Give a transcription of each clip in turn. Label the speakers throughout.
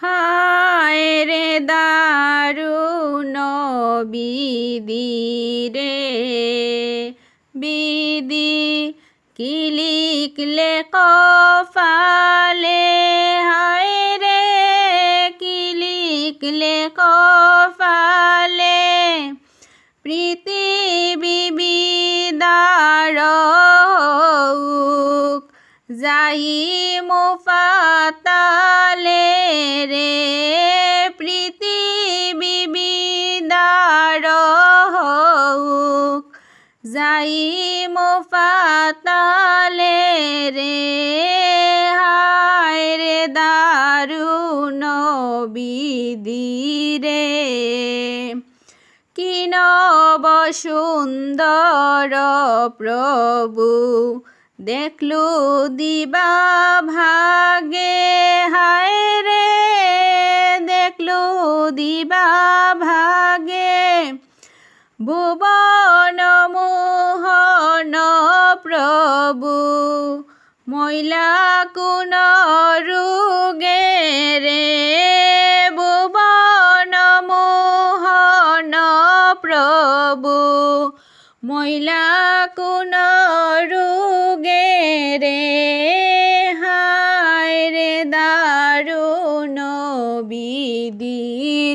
Speaker 1: হায় রে দারুণ বিধি রে বিধি কি লিখলে কফালে হায় রে কি লিখলে কফালে পৃথিবী বিদার যাই মুফাতালে রে পৃথিবী বিদার হোক, যাই মুফাতালে রে, হায় রে দারুণ বিধি রে। কি নব সুন্দর প্রভু দেখলু দিবা ভাগে, হায় রে। দেখলু দিবা ভাগে, ভুবন মোহন প্রভু মহিলা কোন রুগে রে। ভুবন মোহন প্রভু মহিলা কোন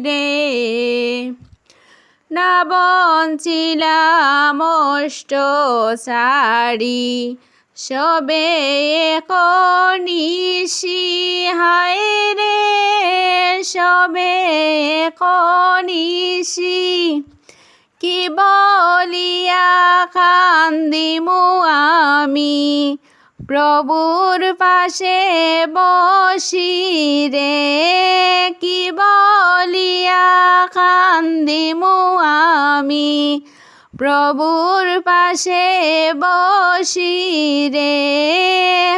Speaker 1: রে না বঞ্চিলাম অষ্ট শাড়ি সবে কনিশি হায় রে, সবে কনিশি। কি বলিয়া কান্দিমু আমি, প্রভুর পাশে বসি রে কান্দিমু আমি। প্রভুর পাশে বসি রে,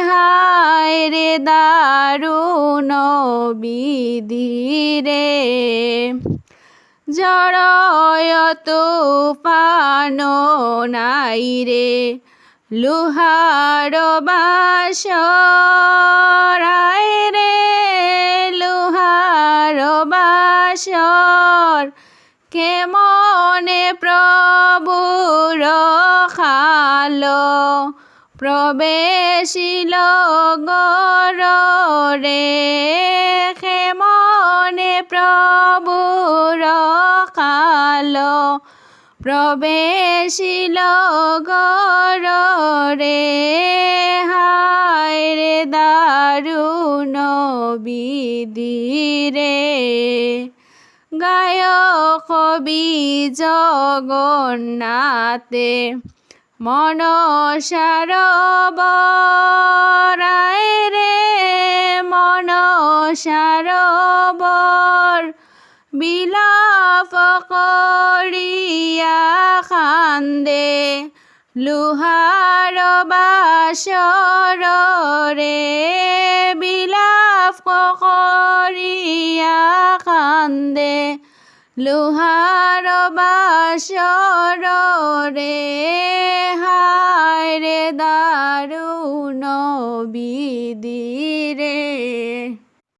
Speaker 1: হায় রে দারুণ বিধি রে। জড়য় তুফান নাই রে, লুহার বাসরায় কেমনে প্রভুর খালো প্রবেশিল গর রে কেমনে প্রভুর খালো প্রবেশিল গর হায় রে দারুণ বিধি রে গায় কবি জগন্নাথে মনসার বরায় রে মনসার বর বিলাপ করিয়া খান্দে, লুহার বাসর রে, বিলাপ করিয়া খান্দে লোহার বাসর রে হায় রে দারুণ বিধি রে